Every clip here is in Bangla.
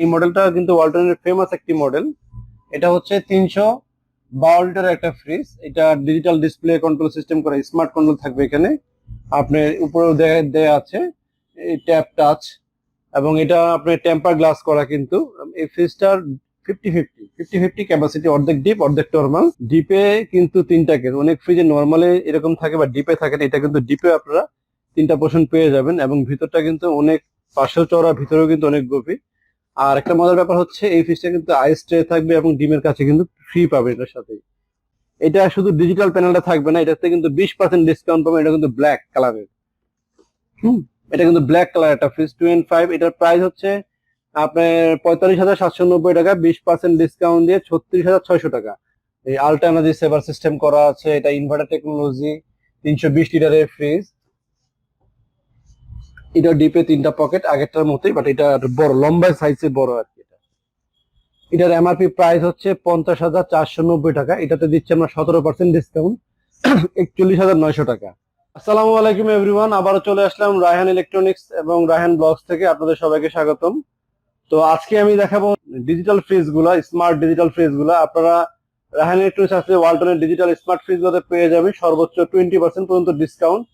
এই মডেলটা কিন্তু ওয়ালটনের ফেমাস একটি মডেল এটা হচ্ছে তিনশো বারো লিটার একটা ফ্রিজ এটা ডিজিটাল ডিসপ্লে কন্ট্রোল সিস্টেম করা স্মার্ট কন্ট্রোল থাকবে এখানে। আপনার উপরেও দেয়া আছে। ট্যাপ টাচ এবং এটা আপনার টেম্পার গ্লাস করা কিন্তু। এই ফ্রিজটার fifty fifty fifty fifty capacity অর্ধেক ডিপ অর্ধেক নর্মাল ডিপে কিন্তু তিনটা কেস অনেক ফ্রিজে নর্মালে এরকম থাকে বা ডিপে থাকে এটা কিন্তু ডিপে আপনারা তিনটা পোর্শন পেয়ে যাবেন এবং ভিতরটা কিন্তু অনেক পাশেও চড়া ভিতরেও কিন্তু অনেক গভীর। আর একটা মজার ব্যাপার হচ্ছে, এই ফ্রিজটা কিন্তু আইস ট্রে থাকবে এবং ডিমের কাছে কিন্তু ফ্রি পাবে এটার সাথে। এটা শুধু ডিজিটাল প্যানেলটা থাকবে না, এটাতে কিন্তু বিশ পার্সেন্ট ডিসকাউন্ট পাবে, এটা কিন্তু ব্ল্যাক কালারের হুম, এটা কিন্তু ব্ল্যাক কালার একটা ফ্রিজ টু এন্ড ফাইভ এটার প্রাইস হচ্ছে আপনার পঁয়তাল্লিশ হাজার সাতশো নব্বই টাকা, বিশ পার্সেন্ট ডিসকাউন্ট দিয়ে ছত্রিশ হাজার ছয়শো টাকা। এই আলট্রা এনার্জি সেভার সিস্টেম করা আছে, এটা ইনভার্টার টেকনোলজি তিনশো বিশ লিটারের ফ্রিজ এটা ডিপে তিনটা পকেট আগেরটার মতোই বাট এটা বড় লম্বা সাইজে বড় আর কি এটা। এটার এমআরপি প্রাইস হচ্ছে পঞ্চাশ হাজার চারশো নব্বই টাকা, এটাতে দিচ্ছে আমরা সতেরো পার্সেন্ট ডিসকাউন্ট একচল্লিশ হাজার নয়শো টাকা। আসসালামু আলাইকুম এভরিওয়ান আবারও চলে আসলাম রায়হান ইলেকট্রনিক্স এবং রায়হান ব্লগস থেকে, আপনাদের সবাইকে স্বাগতম। তো আজকে আমি দেখাবো ডিজিটাল ফ্রিজগুলা স্মার্ট ডিজিটাল ফ্রিজগুলা আপনারা রায়হান ইলেকট্রনিক্স আসলে ওয়ালটনের ডিজিটাল স্মার্ট ফ্রিজ গুলোতে পেয়ে যাবেন, সর্বোচ্চ টোয়েন্টি পার্সেন্ট পর্যন্ত ডিসকাউন্ট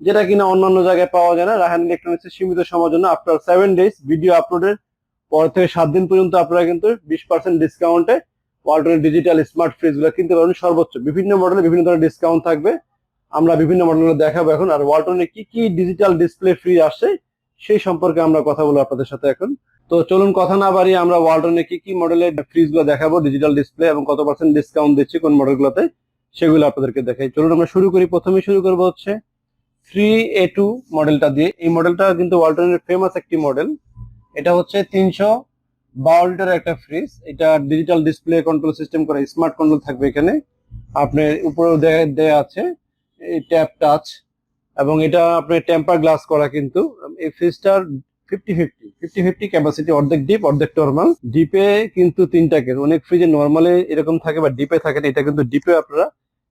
যেটা কিনা অন্যান্য জায়গায় পাওয়া যায় না। রায়হান ইলেকট্রনিক্স এর সীমিত সময়ের জন্য আফটার সেভেন ডেজ ভিডিও আপলোডের পর থেকে সাত দিন পর্যন্ত আপনারা কিন্তু বিশ পার্সেন্ট ডিসকাউন্টে ওয়ালটনের ডিজিটাল স্মার্ট ফ্রিজগুলো কিনতে পারবেন। সর্বোচ্চ বিভিন্ন মডেলে বিভিন্ন ধরনের ডিসকাউন্ট থাকবে। আমরা বিভিন্ন মডেলগুলো দেখাবো এখন। আর ওয়ালটনে কি কি ডিজিটাল ডিসপ্লে ফ্রি আসছে সেই সম্পর্কে আমরা কথা বলব আপনাদের সাথে এখন। তো চলুন কথা না বাড়িয়ে আমরা ওয়ালটনে কি কি মডেলের ফ্রিজগুলো দেখাবো ডিজিটাল ডিসপ্লে এবং কত পার্সেন্ট ডিসকাউন্ট দিচ্ছে কোন মডেলগুলোতে সেগুলো আপনাদেরকে দেখাই। চলুন আমরা শুরু করি। প্রথমে শুরু করব হচ্ছে থ্রি এ টু মডেলটা দিয়ে, এই মডেলটা কিন্তু ওয়ালটনের ফেমাস একটি মডেল। এটা হচ্ছে তিনশো বারো লিটার একটা ফ্রিজ এটা ডিজিটাল ডিসপ্লে কন্ট্রোল সিস্টেম করা স্মার্ট কন্ট্রোল থাকবে এখানে। আপনার উপরেও দেয়া- আছে, এই ট্যাপ টাচ এবং এটা আপনার টেম্পার গ্লাস করা কিন্তু। এই ফ্রিজটার fifty fifty fifty fifty capacity অর্ধেক ডিপ অর্ধেক নর্মাল ডিপে কিন্তু তিনটা কেস অনেক ফ্রিজে নর্মালে এরকম থাকে বা ডিপে থাকে এটা কিন্তু ডিপে আপনারা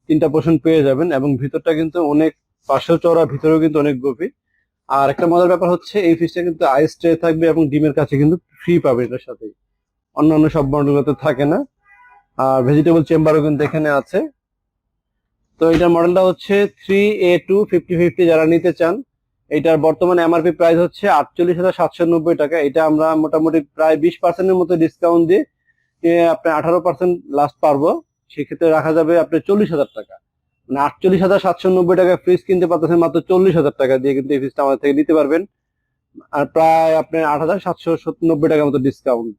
তিনটা পোর্শন পেয়ে যাবেন। এবং ভিতরটা কিন্তু অনেক পাশেও চড়া ভিতরেও কিন্তু অনেক গভীর। আর একটা মজার ব্যাপার হচ্ছে এই ফ্রিজটা কিন্তু আইস ট্রে থাকবে এবং ডিমের কাছে কিন্তু ফ্রি পাবে এটার সাথে অন্যান্য সব মডেলগুলোতে থাকে না। আর ভেজিটেবল চেম্বারও কিন্তু এখানে আছে। তো এটার মডেলটা হচ্ছে three A two fifty fifty যারা নিতে চান এটার বর্তমানে এমআরপি প্রাইস হচ্ছে আটচল্লিশ হাজার সাতশো নব্বই টাকা। এটা আমরা মোটামুটি প্রায় বিশ পার্সেন্টের মতো ডিসকাউন্ট দিয়ে এ, আপনার আঠারো পার্সেন্ট লাস্ট পারব। সেক্ষেত্রে রাখা যাবে আপনার চল্লিশ হাজার টাকা। মানে আটচল্লিশ হাজার সাতশো নব্বই টাকা ফ্রিজ কিনতে পারতেছেন মাত্র চল্লিশ হাজার টাকা দিয়ে কিন্তু এই ফ্রিজটা আমাদের থেকে নিতে পারবেন। আর প্রায় আপনার আট হাজার সাতশো নব্বই টাকার মতো ডিসকাউন্ট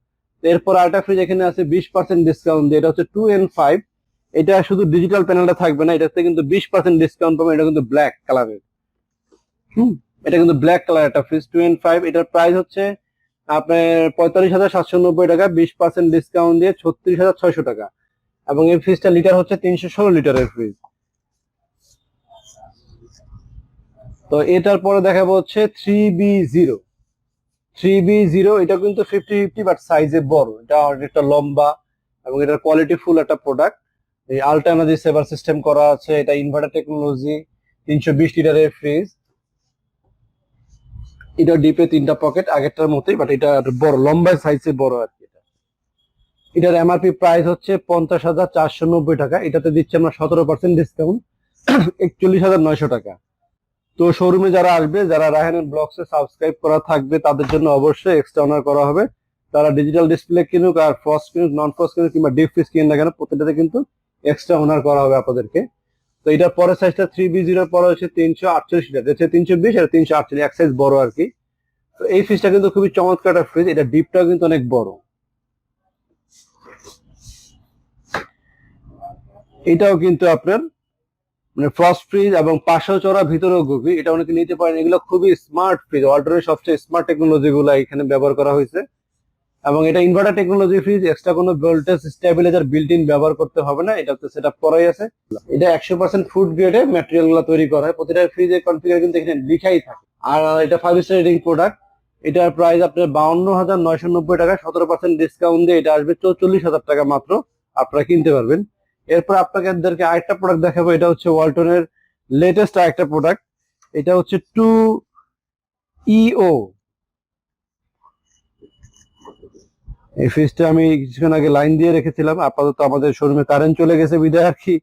এরপর আরেকটা ফ্রিজ এখানে আছে বিশ পার্সেন্ট ডিসকাউন্ট দিয়ে, এটা হচ্ছে টু এন ফাইভ এটা শুধু ডিজিটাল প্যানেলটা থাকবে না, এটাতে কিন্তু বিশ পার্সেন্ট ডিসকাউন্ট পাবেন, এটা কিন্তু ব্ল্যাক কালারের হুম, এটা কিন্তু ব্ল্যাক কালার একটা ফ্রিজ টু এন ফাইভ এটার প্রাইস হচ্ছে আপনার পঁয়তাল্লিশ হাজার সাতশো নব্বই টাকা, বিশ পার্সেন্ট ডিসকাউন্ট দিয়ে ছত্রিশ হাজার ছয়শো টাকা। এবং এই ফ্রিজটা লিটার হচ্ছে তিনশো ষোলো লিটারের ফ্রিজ তো এটার পরে দেখাবো হচ্ছে three B zero three B zero এটা কিন্তু ফিফটি ফিফটি বাট সাইজে বড়। এটা অনেকটা লম্বা এবং এটার কোয়ালিটি ফুল একটা প্রোডাক্ট এই আলট্রা এনার্জি সেভার সিস্টেম করা আছে, এটা ইনভার্টার টেকনোলজি তিনশো বিশ লিটারের ফ্রিজ এটা ডিপে তিনটা পকেট আগেরটার মতোই বাট এটা বড়, লম্বা সাইজে বড় আর কি এটা। এটার এমআরপি প্রাইস হচ্ছে পঞ্চাশ হাজার চারশো নব্বই টাকা। এটাতে দিচ্ছে আমরা সতেরো পার্সেন্ট ডিসকাউন্ট একচল্লিশ হাজার নয়শো টাকা। তো শোরুমে যারা আসবে, যারা রায়হানের ব্লগসে সাবস্ক্রাইব করা থাকবে, তাদের জন্য অবশ্যই এক্সট্রা অনার করা হবে। তারা ডিজিটাল ডিসপ্লে কিনুক আর ফস কিনুক নন ফস কিনুক কিংবা ডিপ ফিস কিনুক না কেন প্রত্যেকটাতে কিন্তু এক্সট্রা অনার করা হবে আপনাদেরকে। তো এটার পরের সাইজটা থ্রি বি জিরোর পরে হচ্ছে তিনশো আটচল্লিশ লিটার হচ্ছে তিনশো বিশ আর তিনশো আটচল্লিশ, এক সাইজ বড় আর কি। তো এই ফ্রিজটা কিন্তু খুবই চমৎকার একটা ফ্রিজ এটা ডিপটাও কিন্তু অনেক বড়। এটাও কিন্তু আপনার মানে ফ্রস্ট ফ্রিজ এবং পাশেও চড়া ভিতরেও গভীর, এটা অনেকে নিতে পারেন। এগুলো খুবই স্মার্ট ফ্রিজ ওয়াল্টনের সবচেয়ে স্মার্ট টেকনোলজি গুলো এখানে ব্যবহার করা হয়েছে। এবং এটা ইনভার্টার টেকনোলজি ফ্রিজ এক্সট্রা কোনো ভোল্টেজ স্টেবিলাইজার বিল্ট ইন ব্যবহার করতে হবে না, এটা সেট আপ করাই আছে। এটা একশো পার্সেন্ট ফুড গ্রেডে ম্যাটেরিয়ালগুলো তৈরি করা হয়। প্রতিটা ফ্রিজের কনফিগার কিন্তু এখানে লিখাই থাকে। আর এটা ফাইভ স্টার রেটিং প্রোডাক্ট এটার প্রাইস আপনার বাউন্ন হাজার নয়শো নব্বই টাকা, সতেরো পার্সেন্ট ডিসকাউন্ট দিয়ে এটা আসবে চৌচল্লিশ হাজার টাকা মাত্র। আপনারা কিনতে পারবেন। এরপর আপনাদেরকে আরেকটা প্রোডাক্ট দেখাবো, এটা হচ্ছে ওয়ালটনের লেটেস্ট আরেকটা প্রোডাক্ট এটা হচ্ছে টু ইও এই ফ্রিজটা আমি কিছুক্ষণ আগে লাইন দিয়ে রেখেছিলাম, আপাতত আমাদের শোরুমে কারেন্ট চলে গেছে বিদায় আর কি,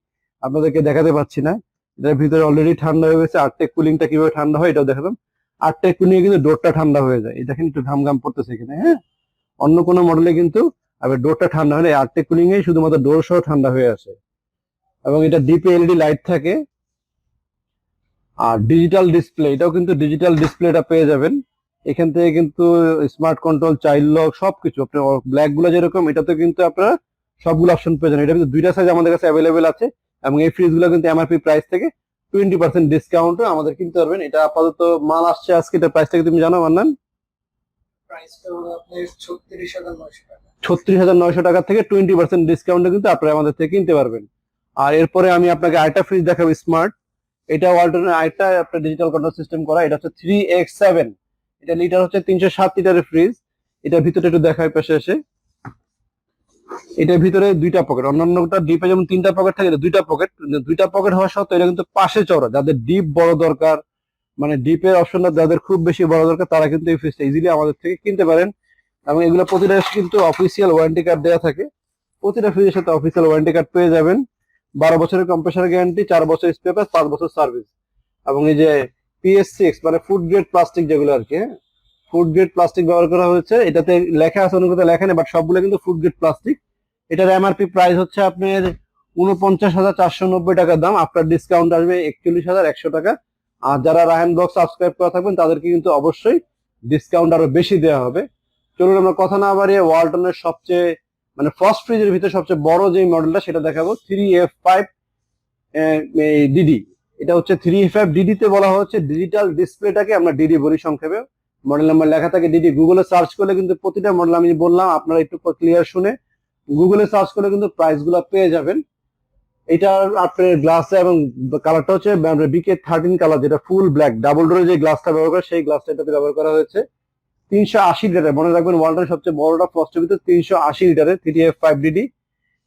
আপনাদেরকে দেখাতে পাচ্ছি না। এটার ভিতরে অলরেডি ঠান্ডা হয়ে গেছে আর্টেক কুলিংটা কীভাবে ঠান্ডা হয় এটাও দেখালাম। আর্টেক কুলিং কিন্তু ডোরটা ঠান্ডা হয়ে যায়। এটা কিন্তু ঘাম ঘাম পড়তেছে এখানে হ্যাঁ? অন্য কোনো মডেলে কিন্তু আবার ডোরটা ঠান্ডা হয় না আর্টেক কুলিং এ শুধুমাত্র ডোর সহ ঠান্ডা হয়ে আসে। এবং এটা ডিপ এলইডি লাইট থাকে। আর ডিজিটাল ডিসপ্লে এটাও কিন্তু ডিজিটাল ডিসপ্লেটা পেয়ে যাবেন। এখান থেকে কিন্তু স্মার্ট কন্ট্রোল চাইল্ড লক সবকিছু। আপনার ব্ল্যাকগুলো যেরকম, এটাতে কিন্তু আপনারা সবগুলো অপশন পেয়ে যাবেন। এটা কিন্তু দুইটা সাইজ আমাদের কাছে অ্যাভেলেবেল আছে। এবং এই ফ্রিজগুলো কিন্তু এমআরপি প্রাইস থেকে টোয়েন্টি পার্সেন্ট ডিসকাউন্টে আমাদের কিনতে পারবেন। এটা আপাতত মাল আসছে আজকে। এটা প্রাইস থেকে তুমি জানো, মান্নান? প্রাইসটা হলো আপনার ছত্রিশ হাজার নয়শো টাকা। ছত্রিশ হাজার নয়শো টাকা থেকে টোয়েন্টি পার্সেন্ট ডিসকাউন্টে কিন্তু আপনারা আমাদের থেকে কিনতে পারবেন। আর এরপরে আমি আপনাকে আরেকটা ফ্রিজ দেখাবো স্মার্ট এটা ওয়ালটনের আরেকটা আপনার ডিজিটাল কন্ট্রোল সিস্টেম করা, এটা হচ্ছে থ্রি এক্স সেভেন এটা লিটার হচ্ছে তিনশো সাত লিটারের ফ্রিজ এটার ভিতরে একটু দেখায় পাশে এসে। এটার ভিতরে দুইটা পকেট অন্যান্যটা ডিপে যেমন তিনটা পকেট থাকে দুইটা পকেট দুইটা পকেট হওয়া সত্ত্বেও এটা কিন্তু পাশে চড়া যাদের ডিপ বড় দরকার মানে ডিপের অপশনটা যাদের খুব বেশি বড় দরকার, তারা কিন্তু এই ফ্রিজটা ইজিলি আমাদের থেকে কিনতে পারেন। এবং এগুলো প্রতিটা কিন্তু অফিসিয়াল ওয়ারেন্টি কার্ড দেওয়া থাকে। প্রতিটা ফ্রিজের সাথে অফিসিয়াল ওয়ারেন্টি কার্ড পেয়ে যাবেন। বারো বছরের কম্প্রেসার গ্যারান্টি চার বছর স্পেয়ার পাস পাঁচ বছর সার্ভিস এবং এই যে পিএস সিক্স মানে ফুড গ্রেড প্লাস্টিক যেগুলো আর কি ফুড গ্রেড প্লাস্টিক ব্যবহার করা হয়েছে। এটাতে লেখা আছে কথা লেখা নেই বাট সবগুলো কিন্তু ফুড গ্রেড প্লাস্টিক এটার এমআরপি প্রাইস হচ্ছে আপনার উনপঞ্চাশ হাজার চারশো নব্বই টাকার দাম। আপনার ডিসকাউন্ট আসবে একচল্লিশ হাজার একশো টাকা। আর যারা রায়ন ব্লগ সাবস্ক্রাইব করা থাকবেন, তাদেরকে কিন্তু অবশ্যই ডিসকাউন্ট আরও বেশি দেওয়া হবে। চলুন আমরা কথা না বাড়িয়ে ওয়ালটনের সবচেয়ে মানে ফার্স্ট ফ্রিজের ভিতরে সবচেয়ে বড় যে মডেলটা সেটা দেখাবো। থ্রি এফ ফাইভ ডিডি এটা হচ্ছে থ্রি এফ ফাইভ ডিডি তে বলা হচ্ছে ডিজিটাল ডিসপ্লেটাকে আমরা ডিডি বলি সংক্ষেপে। মডেল নাম্বার লেখা থাকে ডিডি গুগলে সার্চ করলে কিন্তু প্রতিটা মডেল আমি বললাম, আপনারা একটু ক্লিয়ার শুনে গুগলে সার্চ করলে কিন্তু প্রাইসগুলো পেয়ে যাবেন। এটার আপনার গ্লাসে এবং কালারটা হচ্ছে বিকে থার্টিন কালার যেটা ফুল ব্ল্যাক ডাবল ডোরের যে গ্লাসটা ব্যবহার করে সেই গ্লাসটা এটাতে ব্যবহার করা হয়েছে। তিনশো আশি লিটারের, মনে রাখবেন ওয়ার্ল্ডের সবচেয়ে বড়টা ফার্স্টের ভিতরে তিনশো আশি লিটারের থ্রি এফ ফাইভ ডিডি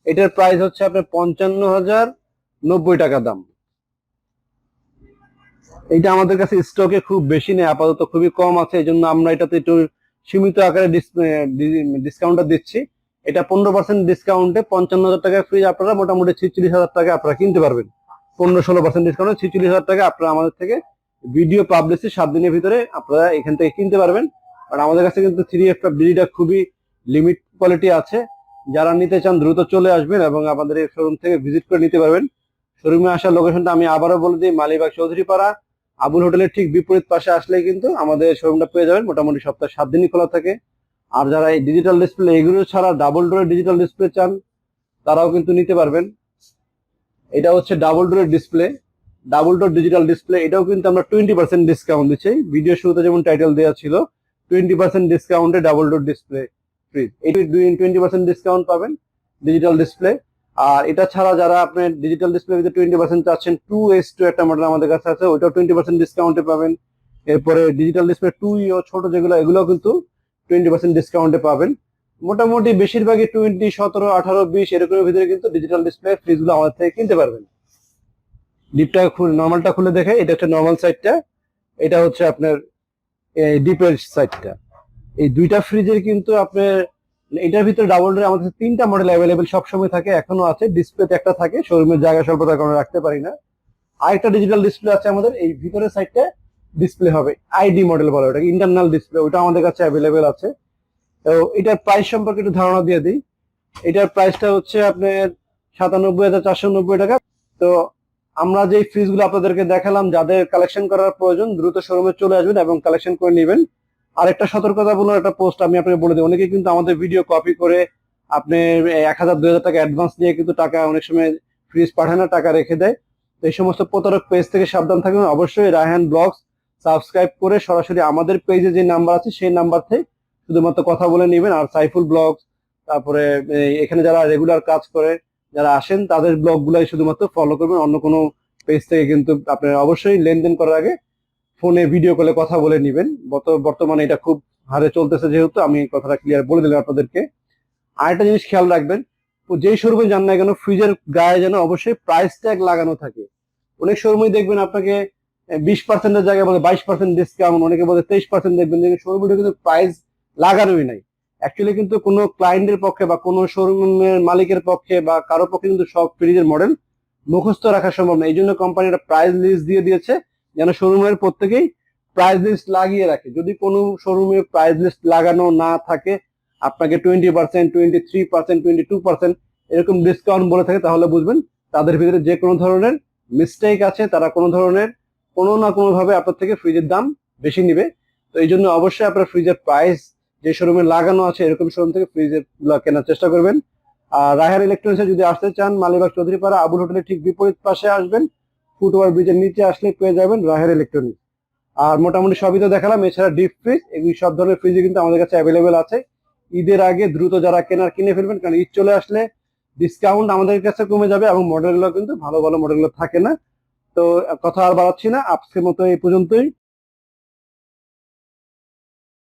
এটার প্রাইস হচ্ছে আপনার পঞ্চান্ন হাজার নব্বই টাকা দাম। এটা আমাদের কাছে স্টকে খুব বেশি নেই, আপাতত খুবই কম আছে এই জন্য আমরা এটাতে একটু সীমিত আকারে ডিসকাউন্টটা দিচ্ছি। এটা পনেরো পার্সেন্ট ডিসকাউন্টে পঞ্চান্ন হাজার টাকা ফ্রিজ আপনারা মোটামুটি ছিচল্লিশ হাজার টাকা আপনারা কিনতে পারবেন। পনেরো ষোলো পার্সেন্ট ডিসকাউন্টে ছিচল্লিশ হাজার টাকা আপনারা আমাদের থেকে ভিডিও পাবলিশি সাত দিনের ভিতরে আপনারা এখান থেকে কিনতে পারবেন। আর আমাদের কাছে কিন্তু থ্রি এফ ডিডিটা খুবই লিমিট কোয়ালিটি আছে। যারা নিতে চান দ্রুত চলে আসবেন এবং আমাদের এই শোরুম থেকে ভিজিট করে নিতে পারবেন। শোরুমে আসার লোকেশনটা আমি আবারও বলে দিই, মালিবাগ চৌধুরী পাড়া আবুল হোটেলের ঠিক বিপরীত পাশে আসলে কিন্তু আমাদের শোরুমটা পেয়ে যাবেন। মোটামুটি সপ্তাহে সাত দিনই খোলা থাকে। আর যারা এই ডিজিটাল ডিসপ্লে এগুলো ছাড়া ডাবল ডোরের ডিজিটাল ডিসপ্লে চান, তারাও কিন্তু নিতে পারবেন। এটা হচ্ছে ডাবল ডোরের display double door digital display এটাও কিন্তু আমরা টোয়েন্টি পার্সেন্ট ডিসকাউন্ট দিচ্ছি। ভিডিও শুরুতে যেমন টাইটেল দেওয়া ছিল টোয়েন্টি পার্সেন্ট ডিসকাউন্টে ডাবল ডোর ডিসপ্লে ফ্রিজ এই টোয়েন্টি পার্সেন্ট ডিসকাউন্ট পাবেন ডিজিটাল ডিসপ্লে আর এটা ছাড়া যারা আপনি ডিজিটাল ডিসপ্লে ভিতরে টোয়েন্টি পার্সেন্ট চাচ্ছেন টু এস টু একটা মডেল আমাদের কাছে আছে, ওইটাও টোয়েন্টি পার্সেন্ট ডিসকাউন্টে পাবেন। এরপরে ডিজিটাল ডিসপ্লে টু ইও ছোট যেগুলো এগুলো কিন্তু টোয়েন্টি পার্সেন্ট ডিসকাউন্টে পাবেন। মোটামুটি বেশিরভাগই টোয়েন্টি সতেরো, আঠারো, বিশ, এরকমের ভিতরে কিন্তু ডিজিটাল ডিসপ্লে ফ্রিজগুলো আমাদের থেকে কিনতে পারবেন। ডিপটা খুলে নর্মালটা খুলে দেখে, এটা হচ্ছে নর্মাল সাইডটা এটা হচ্ছে আপনার ডিপের সাইডটা এই দুইটা ফ্রিজের কিন্তু আপনার, এটার ভিতরে ডাবল ডোর আমাদের তিনটা মডেল অ্যাভেলেবেল সবসময় থাকে, এখনও আছে ডিসপ্লেতে একটা থাকে শোরুমের জায়গা স্বল্পতার কারণে রাখতে পারি না। আরেকটা ডিজিটাল ডিসপ্লে আছে আমাদের, এই ভিতরের সাইডটা ডিসপ্লে হবে আইডি মডেল বলে ওটাকে ইন্টারনাল ডিসপ্লে ওটা আমাদের কাছে অ্যাভেলেবেল আছে। তো এটার প্রাইস সম্পর্কে একটু ধারণা দিয়ে দিই। এটার প্রাইসটা হচ্ছে আপনার সাতানব্বই হাজার চারশো নব্বই টাকা। তো আমরা যে ফ্রিজগুলো আপনাদেরকে দেখালাম, যাদের কালেকশন করার প্রয়োজন, দ্রুত শোরুমে চলে আসবেন এবং কালেকশন করে নেবেন। আরেকটা সতর্কতা বলো একটা পোস্ট আমি আপনাকে বলে দিই অনেকে কিন্তু আমাদের ভিডিও কপি করে আপনি এক হাজার, দুই হাজার টাকা অ্যাডভান্স নিয়ে কিন্তু টাকা অনেক সময় ফ্রিজ পাঠানো টাকা রেখে দেয়। তো এই সমস্ত প্রতারক পেজ থেকে সাবধান থাকবেন। অবশ্যই রায়হান ব্লগস সাবস্ক্রাইব করে সরাসরি আমাদের পেজে যে নাম্বার আছে, সেই নাম্বার থেকে শুধুমাত্র কথা বলে নেবেন। আর সাইফুল ব্লগস তারপরে এখানে যারা রেগুলার কাজ করে যারা আসেন, তাদের ব্লগ গুলাই শুধুমাত্র ফলো করবেন, অন্য কোনো পেজ থেকে কিন্তু আপনারা অবশ্যই লেনদেন করার আগে ফোনে ভিডিও কলে কথা বলে নেবেন। বর্তমানে এটা খুব হারে চলতেছে যেহেতু, আমি কথাটা ক্লিয়ার বলে দিলাম আপনাদেরকে। আরেকটা জিনিস খেয়াল রাখবেন, যেই শোরুমে যান না কেন ফ্রিজের গায়ে যেন অবশ্যই প্রাইস ট্যাগ লাগানো থাকে। অনেক শোরুমে দেখবেন আপনাকে বিশ পার্সেন্টের জায়গায় বলে বাইশ পার্সেন্ট ডিসকাউন্ট অনেকে বলে তেইশ পার্সেন্ট দেখবেন যে শোরুমে কিন্তু প্রাইস লাগানোই নাই। অ্যাকচুয়ালি কিন্তু কোনো ক্লায়েন্টের পক্ষে বা কোনো শোরুমের মালিকের পক্ষে বা কারও পক্ষে কিন্তু সব ফ্রিজের মডেল মুখস্থ রাখা সম্ভব না। এই জন্য কোম্পানিটা প্রাইস লিস্ট দিয়ে দিয়েছে যেন শোরুমের প্রত্যেকেই প্রাইস লিস্ট লাগিয়ে রাখে। যদি কোনো শোরুমে প্রাইস লিস্ট লাগানো না থাকে, আপনাকে twenty percent twenty three percent twenty two percent এরকম ডিসকাউন্ট বলে থাকে, তাহলে বুঝবেন তাদের ভিতরে যে কোনো ধরনের মিস্টেক আছে, তারা কোনো ধরনের কোনো না কোনো ভাবে আপনার থেকে ফ্রিজের দাম বেশি নিবে। তো এই জন্য অবশ্যই আপনার ফ্রিজের প্রাইস যে শোরুমে লাগানো আছে, এরকম শোরুম থেকে ফ্রিজেরগুলো কেনার চেষ্টা করবেন। আর রাহার ইলেকট্রনিক্সে যদি আসতে চান, মালিবাগ চৌধুরীপাড়া, আবুল হোটেলের ঠিক বিপরীত পাশে আসবেন। ফুটওভার ব্রিজের নিচে আসলে পেয়ে যাবেন রাহের ইলেকট্রনিক্স আর মোটামুটি সবই তো দেখালাম, এছাড়া ডিপ ফ্রিজ এগুলি সব ধরনের ফ্রিজে কিন্তু আমাদের কাছে অ্যাভেলেবেল আছে। ঈদের আগে দ্রুত যারা কেনার কিনে ফেলবেন, কারণ ঈদ চলে আসলে ডিসকাউন্ট আমাদের কাছে কমে যাবে এবং মডেলগুলো কিন্তু ভালো ভালো মডেলগুলো থাকে না। তো কথা আর বাড়াচ্ছি না, আজকের মতো এই পর্যন্তই।